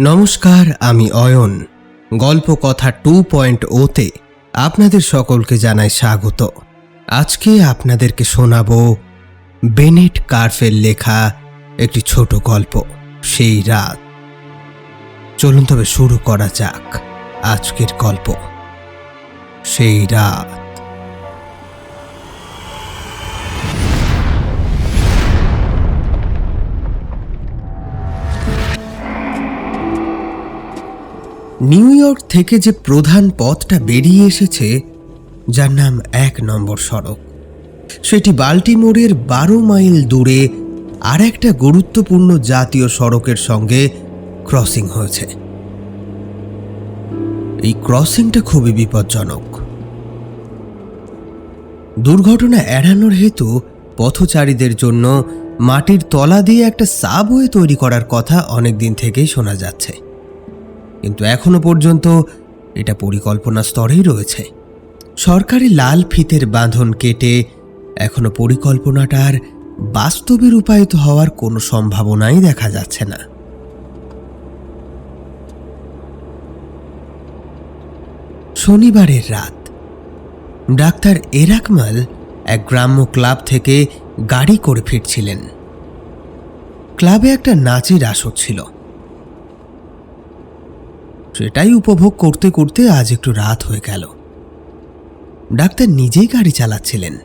নমস্কার, আমি অয়ন। গল্প কথা টু পয়েন্ট ওতে আপনাদের সকলকে জানাই স্বাগত। আজকে আপনাদেরকে শোনাবো বেনেট কার্ফের লেখা একটি ছোট গল্প, সেই রাত। চলুন তবে শুরু করা যাক আজকের গল্প। সেই রাত। নিউ ইয়র্ক থেকে যে প্রধান পথটা বেরিয়ে এসেছে, যার নাম এক নম্বর সড়ক। সেটি বাল্টিমোরের বারো মাইল দূরে আর একটা গুরুত্বপূর্ণ জাতীয় সড়কের সঙ্গে ক্রসিং হয়েছে। এই ক্রসিংটা খুবই বিপজ্জনক। দুর্ঘটনা এড়ানোর হেতু পথচারীদের জন্য মাটির তলা দিয়ে একটা সাবওয়ে তৈরি করার কথা অনেক দিন থেকেই শোনা যাচ্ছে। কিন্তু এখনও পর্যন্ত এটা পরিকল্পনা স্তরেই রয়েছে। সরকারি লাল ফিতের বাঁধন কেটে এখনও পরিকল্পনাটার বাস্তবে রূপায়িত হওয়ার কোনো সম্ভাবনাই দেখা যাচ্ছে না। শনিবারের রাত, ডাক্তার এরাকমাল এক গ্রাম্য ক্লাব থেকে গাড়ি করে ফিরছিলেন। ক্লাবে একটা নাচের আসর ছিল। সেটাই উপভোগ করতে করতে আজ একটু রাত হয়ে গেল। ডাক্তার নিজেই গাড়ি চালাচ্ছিলেন।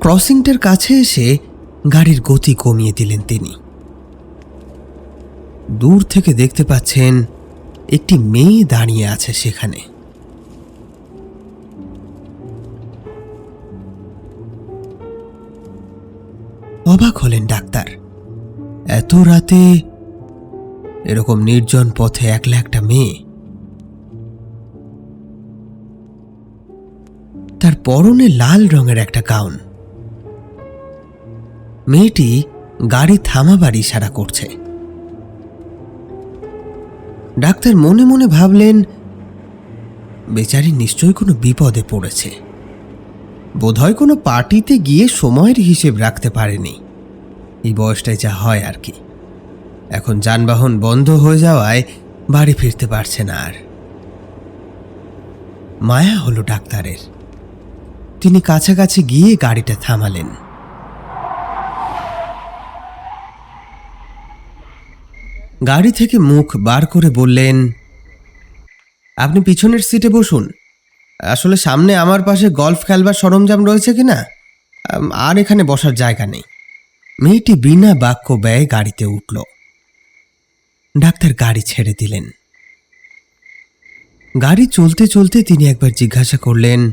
ক্রসিংটার কাছে এসে গাড়ির গতি কমিয়ে দিলেন তিনি। দূর থেকে দেখতে পাচ্ছেন একটি মেয়ে দাঁড়িয়ে আছে সেখানে। অবাক হলেন ডাক্তার। এত রাতে এরকম নির্জন পথে একলা একটা মেয়ে। তার পরনে লাল রঙের একটা গাউন। মেয়েটি গাড়ি থামাবার ইশারা করছে। ডাক্তার মনে মনে ভাবলেন, বেচারি নিশ্চয়ই কোনো বিপদে পড়েছে। বোধহয় কোনো পার্টিতে গিয়ে সময়ের হিসেব রাখতে পারেনি। এই বয়সটায় যা হয় আর কি। এখন যানবাহন বন্ধ হয়ে যাওয়ায় বাড়ি ফিরতে পারছে না আর। মায়া হলো ডাক্তারের। তিনি কাছাকাছি গিয়ে গাড়িটা থামালেন। গাড়ি থেকে মুখ বার করে বললেন, আপনি পিছনের সিটে বসুন। আসলে সামনে আমার পাশে গল্ফ খেলবার সরঞ্জাম রয়েছে কি না আর এখানে বসার জায়গা নেই। মেয়েটি বিনা বাক্য ব্যয়ে গাড়িতে উঠল। ডাক্তার গাড়ি ছেড়ে দিলেন। গাড়ি চলতে চলতে তিনি একবার জিজ্ঞাসা করলেন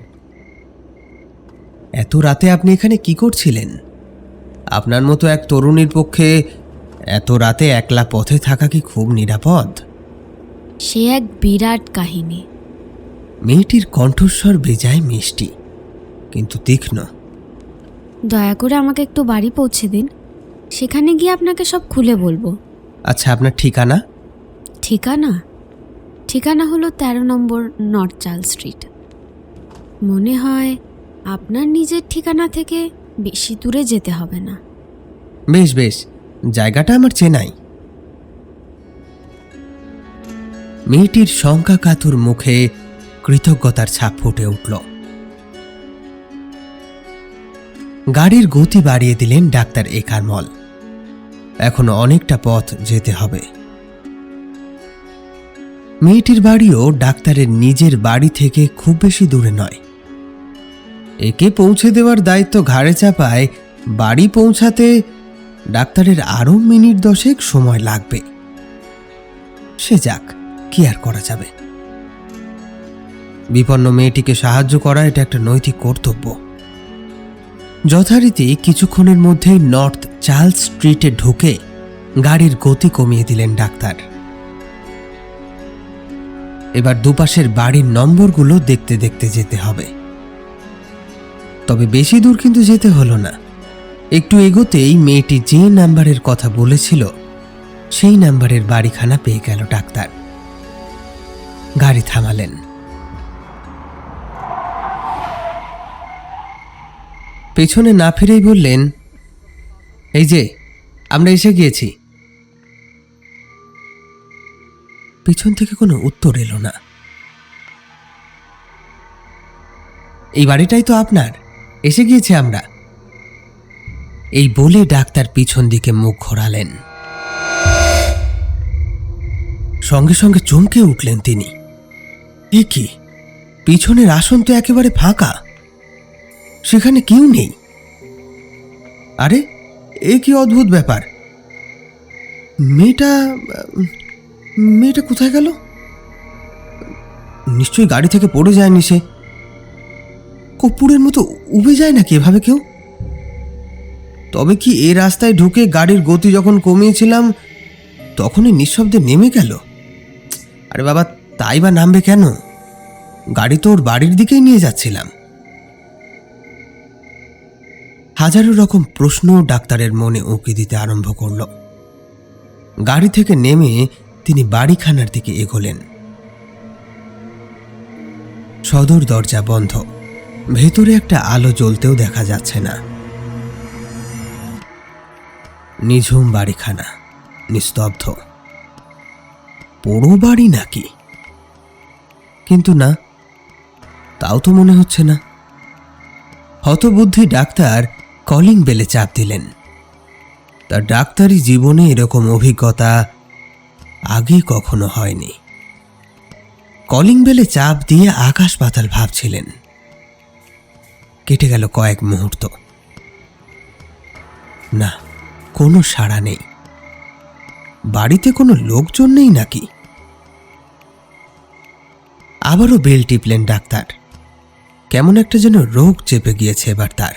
এত রাতে আপনি এখানে কি করছিলেন? আপনার মতো এক তরুণীর পক্ষে এত রাতে একলা পথে থাকা কি খুব নিরাপদ? সে এক বিরাট কাহিনী। মেয়েটির কণ্ঠস্বর বেজায় মিষ্টি কিন্তু তীক্ষ্ণ। দয়া করে আমাকে একটু বাড়ি পৌঁছে দিন। সেখানে গিয়ে আপনাকে সব খুলে বলব। আচ্ছা আপনার ঠিকানা? ঠিকানা? ঠিকানা হলো তেরো নম্বর নর্থ চার্ল স্ট্রিট। মনে হয় আপনার নিজের ঠিকানা থেকে বেশি দূরে যেতে হবে না। বেশ বেশ। জায়গাটা আমার চেনাই। মেয়েটির শঙ্কা কাতুর মুখে কৃতজ্ঞতার ছাপ ফুটে উঠল। গাড়ির গতি বাড়িয়ে দিলেন ডাক্তার একারমল এখনও অনেকটা পথ যেতে হবে। মেয়েটির বাড়িও ডাক্তারের নিজের বাড়ি থেকে খুব বেশি দূরে নয়। একে পৌঁছে দেওয়ার দায়িত্ব ঘাড়ে চাপায় বাড়ি পৌঁছাতে ডাক্তারের আরও মিনিট দশেক সময় লাগবে। সে যাক, কি আর করা যাবে। বিপন্ন মেয়েটিকে সাহায্য করা এটা একটা নৈতিক কর্তব্য। যথারীতি কিছুক্ষণের মধ্যেই নর্থ চার্লস স্ট্রিটে ঢুকে গাড়ির গতি কমিয়ে দিলেন ডাক্তার। এবার দুপাশের বাড়ির নম্বরগুলো দেখতে দেখতে যেতে হবে। তবে বেশি দূর কিন্তু যেতে হলো না। একটু এগোতেই মেয়েটি যে নাম্বারের কথা বলেছিল, সেই নাম্বারের বাড়িখানা পেয়ে গেল ডাক্তার। গাড়ি থামালেন। পেছনে না ফিরেই বললেন এই যে, আমরা এসে গিয়েছি। পেছন থেকে কোনো উত্তর এলো না। এই বাড়িটাই তো আপনার। এসে গিয়েছে আমরা। এই বলে ডাক্তার পিছন দিকে মুখ ঘোরালেন। সঙ্গে সঙ্গে চমকে উঠলেন তিনি। কি পিছনের আসন তো একেবারে ফাঁকা। সেখানে কেউ নেই। আরে এ কি অদ্ভুত ব্যাপার? মেয়েটা মেয়েটা কোথায় গেল? নিশ্চয়ই গাড়ি থেকে পড়ে যায়নি সে। কর্পূরের মতো উবে যায় নাকি এভাবে কেউ? তবে কি এ রাস্তায় ঢুকে গাড়ির গতি যখন কমিয়েছিলাম, তখনই নিঃশব্দে নেমে গেল। আরে বাবা, তাই বা নামবে কেন? গাড়ি তো ওর বাড়ির দিকেই নিয়ে যাচ্ছিলাম। হাজারো রকম প্রশ্ন ডাক্তারের মনে উঁকি দিতে আরম্ভ করল। গাড়ি থেকে নেমে তিনি বাড়িখানার দিকে এগোলেন। সদর দরজা বন্ধ। ভেতরে একটা আলো জ্বলতেও দেখা যাচ্ছে না। নিঝুম বাড়িখানা, নিস্তব্ধ। পোড়ো বাড়ি নাকি? কিন্তু না, তাও তো মনে হচ্ছে না। হতবুদ্ধি ডাক্তার কলিং বেলে চাপ দিলেন। তার ডাক্তারি জীবনে এরকম অভিজ্ঞতা আগে কখনো হয়নি। কলিং বেলে চাপ দিয়ে আকাশ পাতাল ভাবছিলেন। কেটে গেল কয়েক মুহূর্ত। না, কোনো সাড়া নেই। বাড়িতে কোনো লোকজন নেই নাকি? আবারও বেল টিপলেন ডাক্তার। কেমন একটা যেন রোগ চেপে গিয়েছে এবার তার।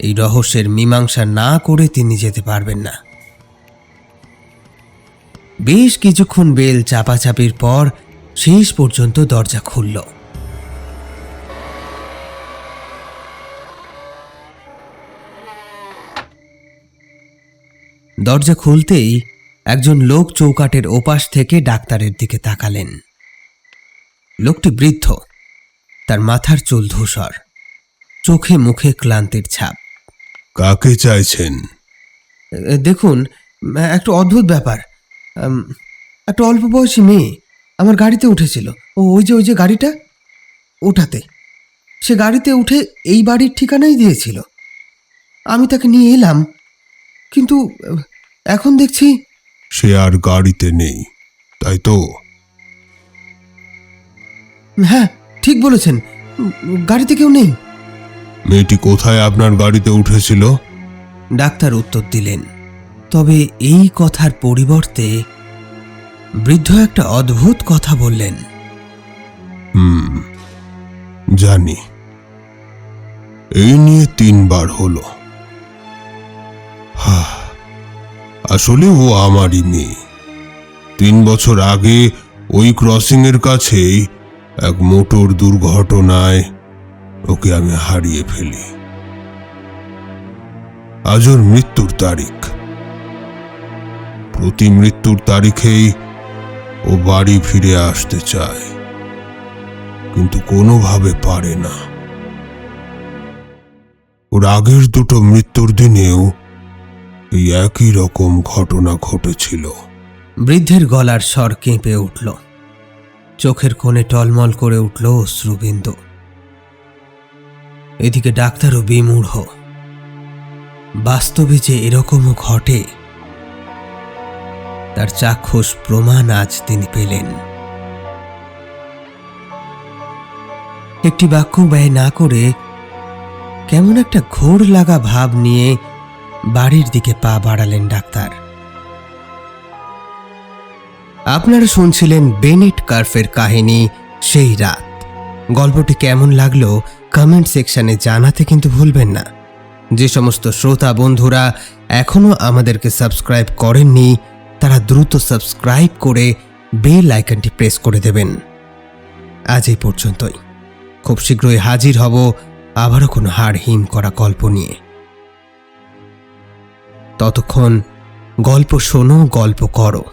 এই রহস্যের মীমাংসা না করে তিনি যেতে পারবেন না। বেশ কিছুক্ষণ বেল চাপাচাপির পর শেষ পর্যন্ত দরজা খুলল। দরজা খুলতেই একজন লোক চৌকাটের ওপাশ থেকে ডাক্তারের দিকে তাকালেন। লোকটি বৃদ্ধ, তার মাথার চুল ধূসর, চোখে মুখে ক্লান্তির ছাপ। কাকে চাইছেন? দেখুন একটা অদ্ভুত ব্যাপার। একটা অল্প বয়সী মেয়ে আমার গাড়িতে উঠেছিল। ও ওই যে ওই যে গাড়িটা? ওঠাতে সে গাড়িতে উঠে এই বাড়ির ঠিকানাই দিয়েছিল। আমি তাকে নিয়ে এলাম কিন্তু এখন দেখছি সে আর গাড়িতে নেই তাই তো? হ্যাঁ ঠিক বলেছেন। গাড়িতে কেউ নেই। মেয়েটি কোথায় আপনার গাড়িতে উঠেছিল? ডাক্তার উত্তর দিলেন তবে এই কথার পরিবর্তে বৃদ্ধ একটা অদ্ভুত কথা বললেন। হুম জানি। এই নিয়ে তিনবার হলো। আসলে ও আমারই মেয়ে। তিন বছর আগে ওই ক্রসিং এর কাছেই এক মোটর দুর্ঘটনায় ওকে আমি হারিয়ে ফেলি। আজ ওর মৃত্যুর তারিখ। প্রতি মৃত্যুর তারিখেই ও বাড়ি ফিরে আসতে চায়। কিন্তু কোনোভাবে পারে না। ওর আগের দুটো মৃত্যুর দিনেও এই একই রকম ঘটনা ঘটেছিল। বৃদ্ধের গলার স্বর কেঁপে উঠল। চোখের কোণে টলমল করে উঠল অশ্রুবিন্দু। এদিকে ডাক্তারও বিমূঢ়। বাস্তবে যে এরকমও ঘটে, তার চাক্ষুষ প্রমাণ আজ তিনি পেলেন। একটি বাক্য ব্যয় না করে কেমন একটা ঘোর লাগা ভাব নিয়ে বাড়ির দিকে পা বাড়ালেন ডাক্তার। আপনারা শুনছিলেন বেনেট কার্ফের কাহিনী সেই রাত। গল্পটি কেমন লাগল কমেন্ট সেকশনে জানাতে কিন্তু ভুলবেন না। যে সমস্ত শ্রোতা বন্ধুরা এখনও আমাদেরকে সাবস্ক্রাইব করেননি, তারা দ্রুত সাবস্ক্রাইব করে বেল আইকনটি প্রেস করে দেবেন। আজ এই পর্যন্তই। খুব শীঘ্রই হাজির হব আবারও কোনো হাড় হিম করা গল্প নিয়ে। ততক্ষণ গল্প শোনো, গল্প করো,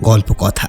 গল্প কথা।